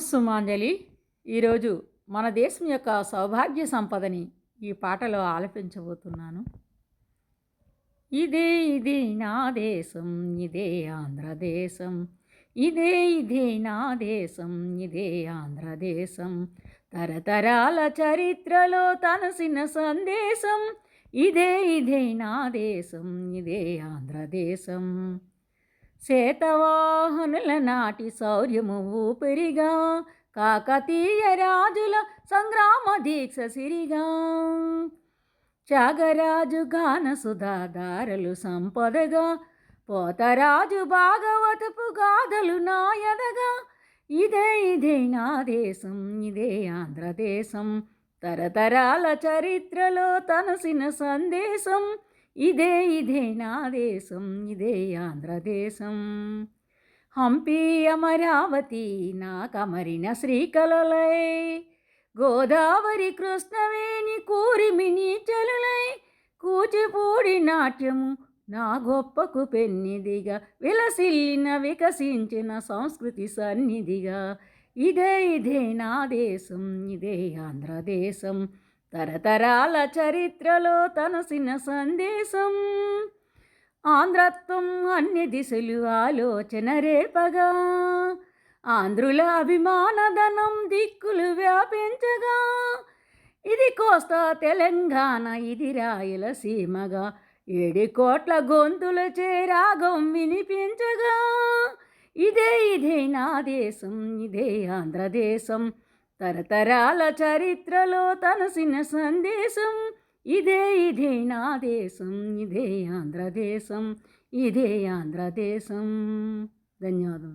సుమాంజలి ఈరోజు మన దేశం యొక్క సౌభాగ్య సంపదని ఈ పాటలో ఆలపించబోతున్నాను. ఇదే ఇదే నా దేశం ఇదే ఆంధ్రదేశం ఇదే ఇదే నా దేశం ఇదే ఆంధ్రదేశం తరతరాల చరిత్రలో తనసిన సందేశం ఇదే ఇదే నా దేశం ఇదే ఆంధ్రదేశం శేతవాహనుల నాటి శౌర్యము ఊపిరిగా కాకతీయ రాజుల సంగ్రామ దీక్ష సిరిగా. త్యాగరాజు గాన సుధాదారలు సంపదగా పోతరాజు భాగవతపు గాథలు నాయదగా ఇదే ఇదే నా దేశం ఇదే ఆంధ్రదేశం తరతరాల చరిత్రలో తనసిన సందేశం. ఇదే ఇదే నా దేశం ఇదే ఆంధ్రదేశం. హంపి అమరావతి నా కమరిన శ్రీకలలై. గోదావరి కృష్ణవేణి కూరిమిని చలులై. కూచిపూడి నాట్యము నా గొప్పకు పెన్నిదిగా. విలసిల్లిన వికసించిన సంస్కృతి సన్నిధిగా. ఇదే ఇదే నా దేశం ఇదే ఆంధ్రదేశం. తరతరాల చరిత్రలో తనసిన సందేశం. ఆంధ్రత్వం అన్ని దిశలు ఆలోచన రేపగా. ఆంధ్రుల అభిమానధనం దిక్కులు వ్యాపించగా. ఇది కోస్తా తెలంగాణ ఇది రాయలసీమగా ఏడి కోట్ల గొంతులచే రాగం వినిపించగా. ఇదే ఇదే నా దేశం ఇదే ఆంధ్రదేశం. తరతరాల చరిత్రలో తనసిన సందేశం ఇదే ఇదే నా దేశం ఇదే ఆంధ్రదేశం ఇదే ఆంధ్రదేశం. ధన్యవాదం